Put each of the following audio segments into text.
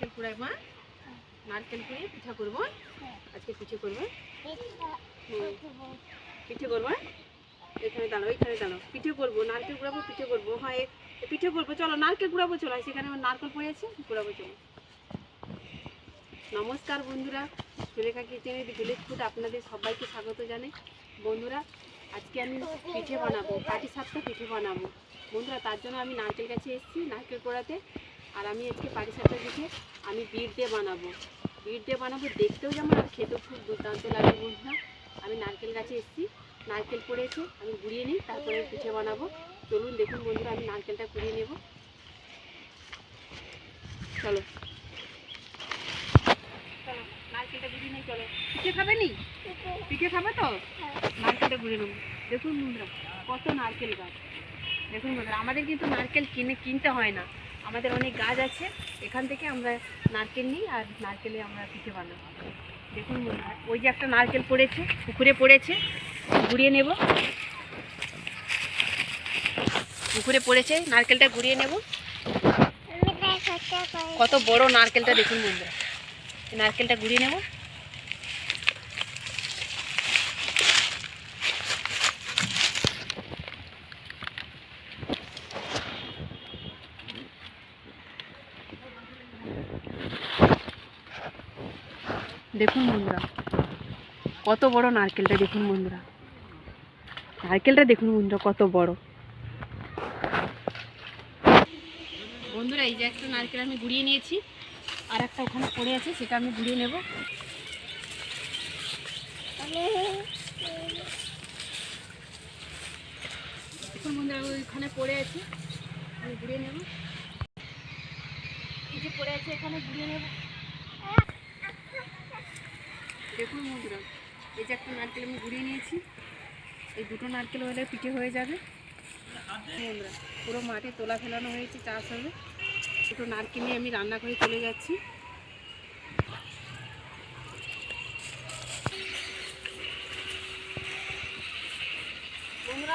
নারকেল কুড়াই মা নারকেল কুড়িয়ে পিঠা করব। আজকে পিঠে করব। পিঠে করব। এখানে দাঁড়াও এখানে দাঁড়াও। পিঠে করব, নারকেল কুড়াবো, পিঠে করব। হ্যাঁ এ পিঠে করব। চলো, নারকেল কুড়াবো, চলো। সেখানে আমার নারকেল পড়ে আছে, কুড়াবো, চলো। নমস্কার বন্ধুরা। সুলেখা কিচেনের ভিলেজ ফুড আপনাদের সবাইকে স্বাগত জানাই। বন্ধুরা, আজকে আমি পিঠে বানাবো, পাটি সাপটা পিঠে বানাবো। বন্ধুরা, তার জন্য আমি নারকেল গাছে এসেছি, নারকেল কোড়াতে আর আমি আজকে পাটি সাপটা পিঠে আমি বিট দিয়ে বানাবো। বিট দিয়ে বানাবো, দেখতেও যেমন আর খেতেও খুব দুর্দান্ত লাগে বন্ধুরা। আমি নারকেল গাছে এসেছি, নারকেল পড়েছে আমি গুঁড়িয়ে নিই, তারপরে পিঠে বানাবো। চলুন, দেখুন বন্ধুরা, আমি নারকেলটা কুড়িয়ে নেব। চলো। চলো, নারকেলটা চলো। পিঠে পিঠে তো? নারকেলটা নেব। দেখুন বন্ধুরা, কত নারকেল গাছ। দেখুন বন্ধুরা, আমাদের কিন্তু নারকেল কিনে, কিনতে হয় না। আমাদের অনেক গাছ আছে, এখান থেকে আমরা নারকেল নিই আর নারকেলে আমরা পিঠে বানাবো দেখুন ওই যে একটা নারকেল পড়েছে, পুকুরে পড়েছে, ঘুরিয়ে নেব। পুকুরে পড়েছে, নারকেলটা ঘুরিয়ে নেব। কত বড় নারকেলটা দেখুন বন্ধুরা নারকেলটা ঘুরিয়ে নেব। দেখুন বন্ধুরা, কত বড় নারকেলটা দেখুন বন্ধুরা। নারকেলটা দেখুন বন্ধুরা, কত বড়। বন্ধুরা, এই যে একটা নারকেল আমি গুঁড়িয়ে নিয়েছি, আর একটা ওখানে পড়ে আছে, সেটা আমি গুঁড়িয়ে নেব। দেখুন বন্ধুরা, ওইখানে পড়ে আছে, আমি গুঁড়িয়ে নেব। এই যে পড়ে আছে, এখানে গুঁড়িয়ে নেব। দেখুন বন্ধুরা, এই যে একটা নারকেল আমি ঘুরিয়ে নিয়েছি। এই দুটো নারকেল হলে পিঠে হয়ে যাবে। বন্ধুরা, পুরো মাঠে তোলা ফেলানো হয়েছে চাষ হবে দুটো নারকেল নিয়ে আমি রান্না করে চলে যাচ্ছি।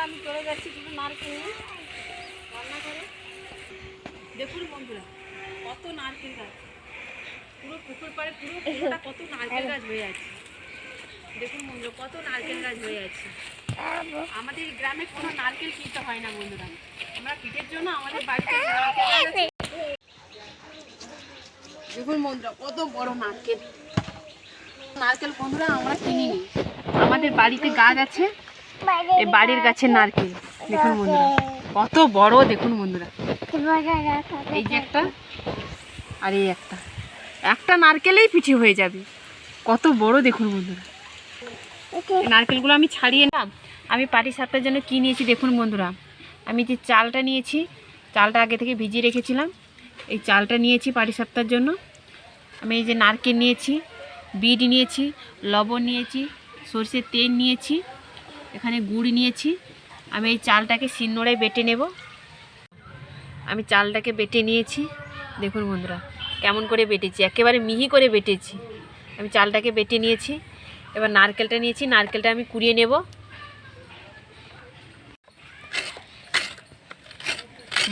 আমি চলে যাচ্ছি দুটো নারকেল নিয়ে রান্না করে। দেখুন বন্ধুরা, কত নারকেল গাছ। পুরো পুকুর পাড়ে পুরো কত নারকেল গাছ হয়ে আছে। দেখুন বন্ধুরা কত নারকেল গাছ হয়ে আছে। আমাদের গ্রামে কোনো নারকেল কিনতে হয় না বন্ধুরা। আমরা পিঠের জন্য আমাদের বাড়িতে দেখুন বন্ধুরা, কত বড় নারকেল। নারকেল বন্ধুরা, আমরা কিনিনি। আমাদের বাড়িতে গাছ আছে এই বাড়ির গাছের নারকেল। দেখুন বন্ধুরা, কত বড়, দেখুন বন্ধুরা। এই যে একটা, আর এই একটা। একটা নারকেলেই পিঠে হয়ে যাবে। কত বড়, দেখুন বন্ধুরা। নারকেলগুলো আমি ছাড়িয়ে না আমি পাটি সাপটার জন্য কী নিয়েছি দেখুন বন্ধুরা। আমি যে চালটা নিয়েছি, চালটা আগে থেকে ভিজিয়ে রেখেছিলাম। এই চালটা নিয়েছি পাটি সাপটার জন্য। আমি এই যে নারকেল নিয়েছি, বিট নিয়েছি, লবণ নিয়েছি, সর্ষের তেল নিয়েছি, এখানে গুড় নিয়েছি। আমি এই চালটাকে শিলনোড়ায় বেটে নেব। আমি চালটাকে বেটে নিয়েছি। দেখুন বন্ধুরা, কেমন করে বেটেছি, একেবারে মিহি করে বেটেছি। আমি চালটাকে বেটে নিয়েছি। এবার নারকেলটা নিয়েছি, নারকেলটা আমি কুড়িয়ে নেব।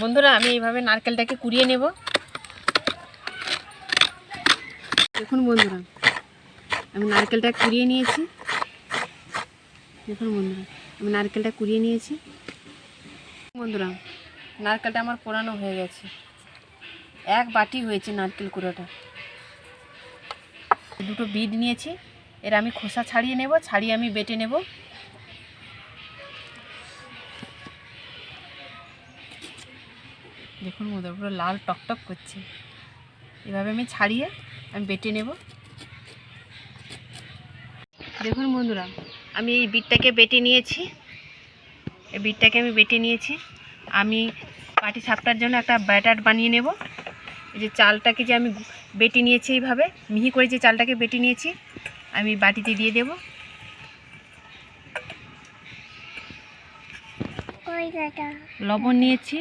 বন্ধুরা, আমি এইভাবে নারকেলটাকে কুড়িয়ে নেব। দেখুন বন্ধুরা, আমি নারকেলটা কুড়িয়ে নিয়েছি। দেখুন বন্ধুরা, আমি নারকেলটা কুড়িয়ে নিয়েছি। বন্ধুরা, নারকেলটা আমার পোড়ানো হয়ে গেছে। এক বাটি হয়েছে নারকেল কুড়োটা। দুটো বিড নিয়েছি। এর আমি খোসা ছাড়িয়ে নেব, ছাড়িয়ে আমি বেটে নেব। দেখুন বন্ধুরা পুরো লাল টকটক করছে। এভাবে আমি ছাড়িয়ে আমি বেটে নেব। দেখুন বন্ধুরা, আমি এই বিটটাকে বেটে নিয়েছি। এই বিটটাকে আমি বেটে নিয়েছি। আমি পাটি সাপটার জন্য একটা ব্যাটার বানিয়ে নেব। এই যে চালটাকে যে আমি বেটে নিয়েছি এইভাবে, মিহি করে যে চালটাকে বেটে নিয়েছি আমি বাটিতে দিয়ে দেব। লবণ নিয়েছি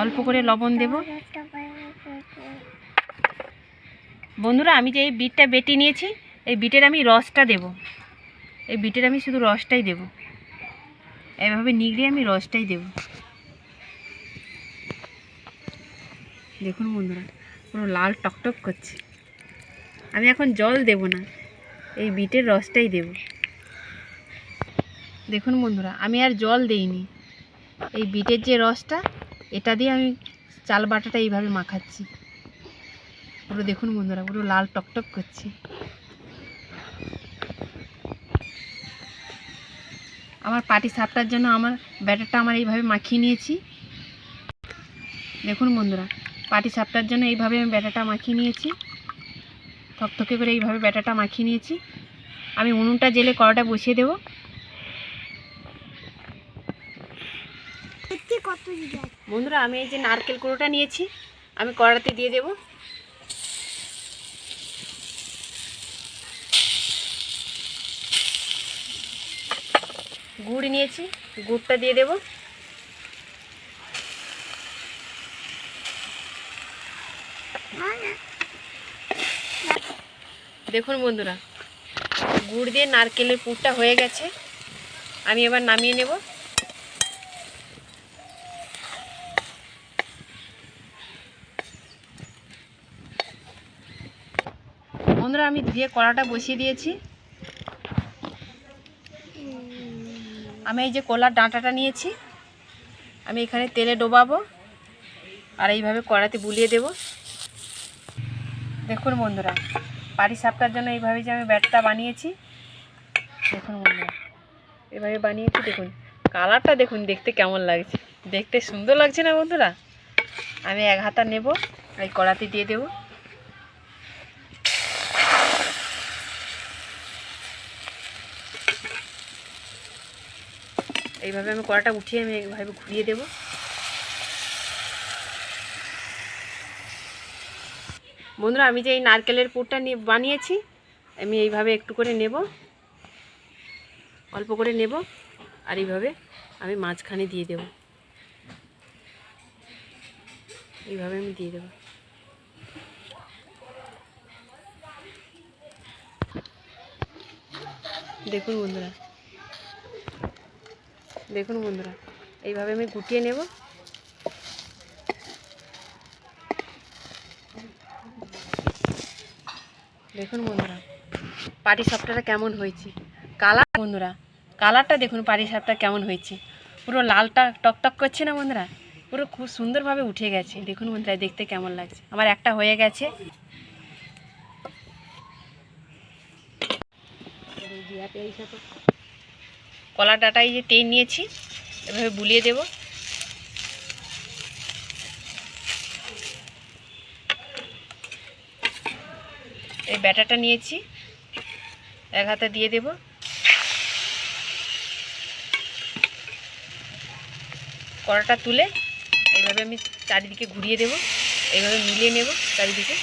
অল্প করে লবণ দেব। বন্ধুরা আমি যে এই বিটটা বেটে নিয়েছি এই বিটের আমি রসটা দেব। এই বিটের আমি শুধু রসটাই দেব। এভাবে নিগড়ে আমি রসটাই দেব। দেখুন বন্ধুরা পুরো লাল টকটক করছে। আমি এখন জল দেব না। এই বিটের রসটাই দেব। দেখুন বন্ধুরা, আমি আর জল দেইনি। এই বিটের যে রসটা, এটা দিয়ে আমি চাল বাটাটা এইভাবে মাখাচ্ছি। পুরো দেখুন বন্ধুরা, পুরো লাল টকটক করছে। আমার পাটি সাপটার জন্য আমার ব্যাটারটা আমার এইভাবে মাখিয়ে নিয়েছি। দেখুন বন্ধুরা, পাটি সাপটার জন্য এইভাবে আমি ব্যাটারটা মাখিয়ে নিয়েছি। থকথকে করে এইভাবে ব্যাটাটা মাখিয়ে নিয়েছি। আমি উনুনটা জেলে কড়াটা বসিয়ে দেবো। বন্ধুরা আমি এই যে নারকেল কুড়োটা নিয়েছি আমি কড়াতে দিয়ে দেব। গুড় নিয়েছি গুড়টা দিয়ে দেব। দেখুন বন্ধুরা, গুড় দিয়ে নারকেলের পুরটা হয়ে গেছে। আমি এবার নামিয়ে নেব। বন্ধুরা, আমি ধুয়ে কড়াটা বসিয়ে দিয়েছি। আমি এই যে কলার ডাঁটাটা নিয়েছি, আমি এখানে তেলে ডোবাবো আর এইভাবে কড়াতে বুলিয়ে দেব। দেখুন বন্ধুরা পাটি সাপটার জন্য এইভাবে যে আমি ব্যাটটা বানিয়েছি, দেখুন এভাবে বানিয়েছি, দেখুন, কালারটা দেখুন, দেখতে কেমন লাগছে, দেখতে সুন্দর লাগছে না বন্ধুরা? আমি এক হাতা নেব, এই কড়াতে দিয়ে দেবো। এইভাবে আমি কড়াটা উঠিয়ে আমি এইভাবে ঘুরিয়ে দেব। বন্ধুরা, আমি যে এই নারকেলের পুরটা নিয়ে বানিয়েছি, আমি এইভাবে একটু করে নেব, অল্প করে নেব, আর এইভাবে আমি মাঝখানে দিয়ে দেব। এইভাবে আমি দিয়ে দেব। দেখুন বন্ধুরা দেখুন বন্ধুরা, এইভাবে আমি গুটিয়ে নেব। দেখুন বন্ধুরা, পাটি সাপটাটা কেমন হয়েছে? কালার বন্ধুরা, কালারটা দেখুন পাটি সাপটা কেমন হয়েছে। পুরো লালটা টকটক করছে না বন্ধুরা? পুরো খুব সুন্দরভাবে উঠে গেছে। দেখুন বন্ধুরা দেখতে কেমন লাগছে। আমার একটা হয়ে গেছে। কলার ডাটাই যে তেল নিয়েছি, এভাবে বুলিয়ে দেব। ব্যাটাটা নিয়েছি। এক হাতে দিয়ে দেব। কড়াটা তুলে এইভাবে আমি চারিদিকে ঘুরিয়ে দেব। এইভাবে মিলিয়ে নেব চারিদিকে।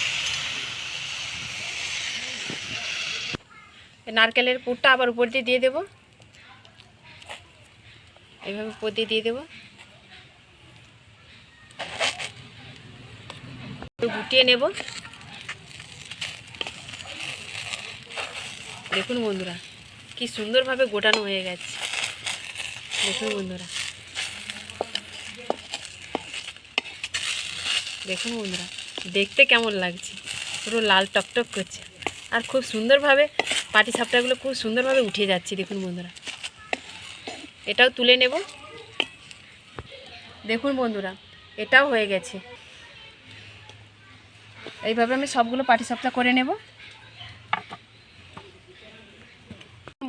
নারকেলের পুরটা আবার উপর দিয়ে দিয়ে দেবো। এইভাবে উপর দিয়ে দিয়ে দেবো। গুটিয়ে নেব। দেখুন বন্ধুরা, কি সুন্দরভাবে গোটানো হয়ে গেছে। দেখুন বন্ধুরা। দেখুন বন্ধুরা, দেখতে কেমন লাগছে। পুরো লাল টকটক করছে। আর খুব সুন্দরভাবে পাটি সাপটাগুলো খুব সুন্দরভাবে উঠে যাচ্ছে, দেখুন বন্ধুরা। এটাও তুলে নেব। দেখুন বন্ধুরা, এটাও হয়ে গেছে। এইভাবে আমি সবগুলো পাটি সাপটা করে নেব।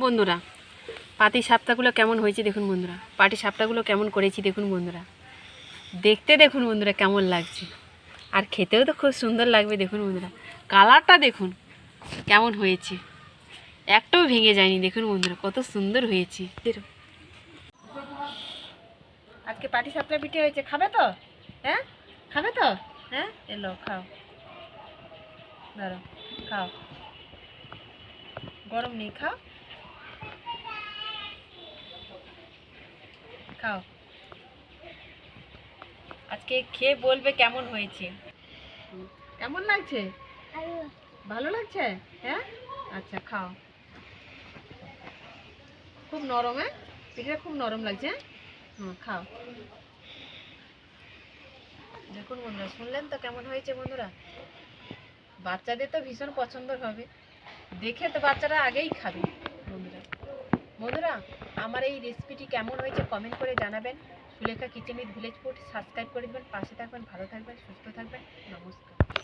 বন্ধুরা পাতি সাপটাগুলো কেমন হয়েছে দেখুন বন্ধুরা, পাটি সাপটাগুলো কেমন করেছি দেখুন বন্ধুরা। দেখতে দেখুন বন্ধুরা কেমন লাগছে, আর খেতেও তো খুব সুন্দর লাগবে দেখুন বন্ধুরা। কালারটা দেখুন কেমন হয়েছে, একটাও ভেঙে যায়নি দেখুন বন্ধুরা, কত সুন্দর হয়েছে। আজকে পাটি সাপটা পিঠে হয়েছে, খাবে তো? হ্যাঁ? খাবে তো? হ্যাঁ? এলো, খাও। ধরো খাও। গরম নেই, খাও। খাও আজকে খেয়ে বলবে কেমন হয়েছে? কেমন লাগছে? ভালো লাগছে? হ্যাঁ? আচ্ছা খাও। খুব নরম হ্যাঁ? খুব নরম লাগছে হ্যাঁ? খাও। দেখুন বন্ধুরা, শুনলেন তো কেমন হয়েছে বন্ধুরা? বাচ্চাদের তো ভীষণ পছন্দ হবে। দেখে তো বাচ্চারা আগেই খাবে। বন্ধুরা, আমার এই রেসিপিটি কেমন হয়েছে কমেন্ট করে জানাবেন। Sulekha kitchen with village food subscribe করে দেবেন, পাশে থাকবেন, ভালো থাকবেন, সুস্থ থাকবেন, নমস্কার।